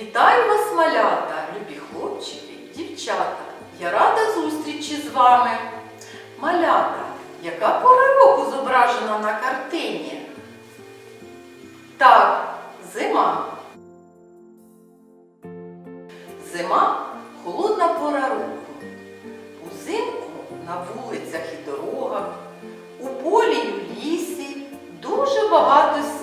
Вітаю вас, малята, любі хлопчики і дівчата. Я рада зустрічі з вами. Малята, яка пора року зображена на картині? Так, зима. Зима холодна пора року. Узимку на вулицях і дорогах, у полі і в лісі дуже багато.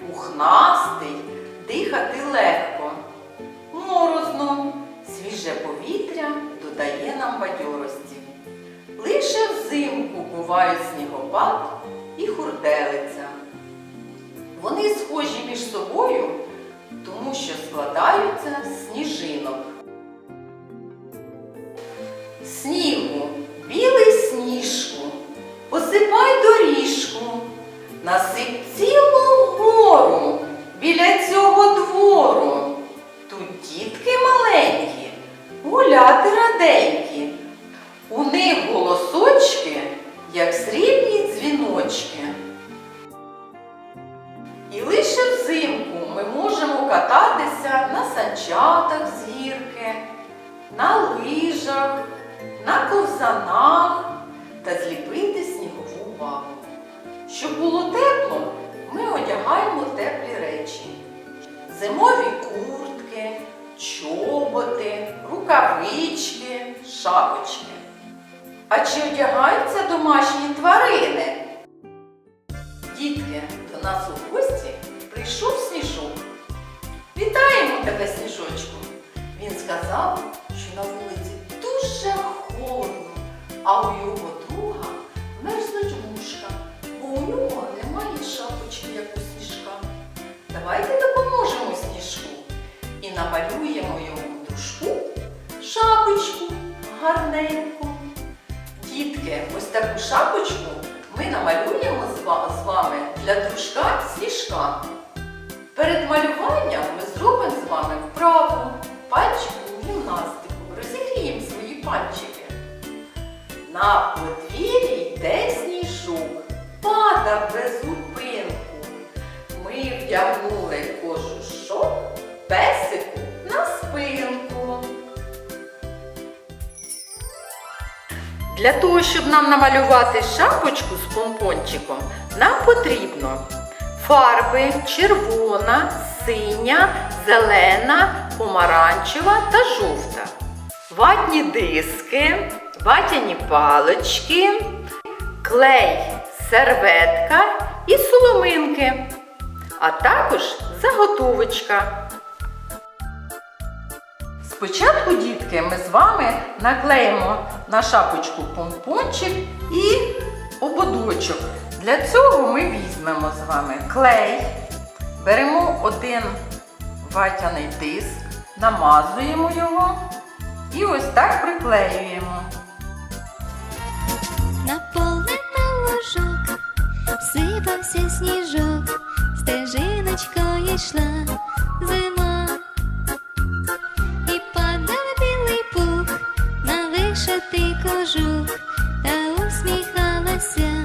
Пухнастий, дихати легко. Морозно, свіже повітря додає нам бадьорості. Лише взимку бувають снігопад і хурделиця. Вони схожі між собою, тому що складаються з сніжинок. Снігу, білий сніжку, посипай доріжку, насип цілу біля цього двору. Тут дітки маленькі, гуляти раденькі. У них голосочки, як срібні дзвіночки. І лише взимку ми можемо кататися на санчатах з гірки, на лижах, на ковзанах та зліпити снігову вагу. Щоб було тепло, ми одягаємо теплі речі. Зимові куртки, чоботи, рукавички, шапочки. А чи одягаються домашні тварини? Дітки, до нас у гості прийшов сніжок. Вітаємо тебе, сніжочку. Він сказав, що на вулиці дуже холодно, а у його Давайте допоможемо сніжку і намалюємо йому дружку шапочку гарненьку. Дітки, ось таку шапочку ми намалюємо з вами для дружка сніжка. Перед малюванням ми зробимо з вами вправу пальчикову гімнастику. Розігріємо свої пальчики. На подвір'ї Для того, щоб нам намалювати шапочку з помпончиком, нам потрібно фарби червона, синя, зелена, помаранчева та жовта. Ватні диски, ватяні палички, клей, серветка і соломинки, а також заготовочка. Спочатку, дітки, ми з вами наклеїмо на шапочку помпончик і ободочок. Для цього ми візьмемо з вами клей, беремо один ватяний диск, намазуємо його і ось так приклеюємо. На поле на ложок сипався сніжок, стежиночкою йшла вишитий кожух, та усміхалася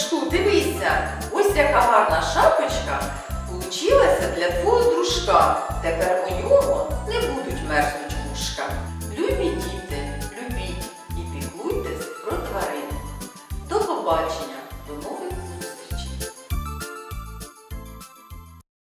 Сніжку, дивися, ось яка гарна шапочка получилася для твого дружка. Тепер у нього не будуть мерзнуть